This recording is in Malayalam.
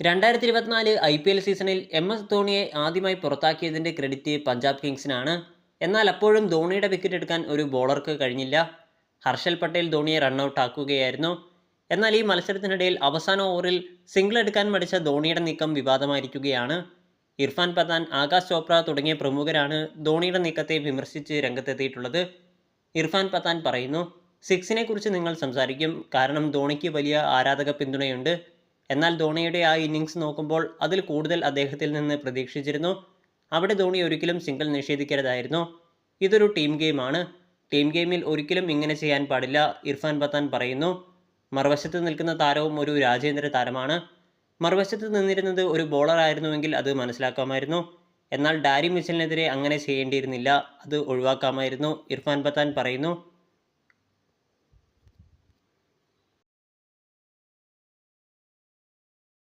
രണ്ടായിരത്തി ഇരുപത്തിനാല് ഐ പി എൽ സീസണിൽ എം എസ് ധോണിയെ ആദ്യമായി പുറത്താക്കിയതിന്റെ ക്രെഡിറ്റ് പഞ്ചാബ് കിങ്സിനാണ്. എന്നാൽ അപ്പോഴും ധോണിയുടെ വിക്കറ്റ് എടുക്കാൻ ഒരു ബോളർക്ക് കഴിഞ്ഞില്ല. ഹർഷൽ പട്ടേൽ ധോണിയെ റണ്ണൌട്ട് ആക്കുകയായിരുന്നു എന്നാൽ ഈ മത്സരത്തിനിടയിൽ അവസാന ഓവറിൽ സിംഗിൾ എടുക്കാൻ മടിച്ച ധോണിയുടെ നീക്കം വിവാദമായിരിക്കുകയാണ്. ഇർഫാൻ പത്താൻ ആകാശ് ചോപ്ര തുടങ്ങിയ പ്രമുഖരാണ് ധോണിയുടെ നീക്കത്തെ വിമർശിച്ച് രംഗത്തെത്തിയിട്ടുള്ളത്. ഇർഫാൻ പത്താൻ പറയുന്നു സിക്സിനെ കുറിച്ച് നിങ്ങൾ സംസാരിക്കും. കാരണം ധോണിക്ക് വലിയ ആരാധക പിന്തുണയുണ്ട്. എന്നാൽ ധോണിയുടെ ആ ഇന്നിങ്സ് നോക്കുമ്പോൾ അതിൽ കൂടുതൽ അദ്ദേഹത്തിൽ നിന്ന് പ്രതീക്ഷിച്ചിരുന്നു. അവിടെ ധോണി ഒരിക്കലും സിംഗിൾ നിഷേധിക്കരുതായിരുന്നു. ഇതൊരു ടീം ഗെയിമാണ് ടീം ഗെയിമിൽ ഒരിക്കലും ഇങ്ങനെ ചെയ്യാൻ പാടില്ല ഇർഫാൻ പത്താൻ പറയുന്നു. മറുവശത്ത് നിൽക്കുന്ന താരവും ഒരു രാജേന്ദ്ര താരമാണ്. മറുവശത്ത് നിന്നിരുന്നത് ഒരു ബോളർ ആയിരുന്നുവെങ്കിൽ അത് മനസ്സിലാക്കാമായിരുന്നു. എന്നാൽ ഡാരി മിച്ചലിനെതിരെ അങ്ങനെ ചെയ്യേണ്ടിയിരുന്നില്ല. അത് ഒഴിവാക്കാമായിരുന്നു ഇർഫാൻ പത്താൻ പറയുന്നു.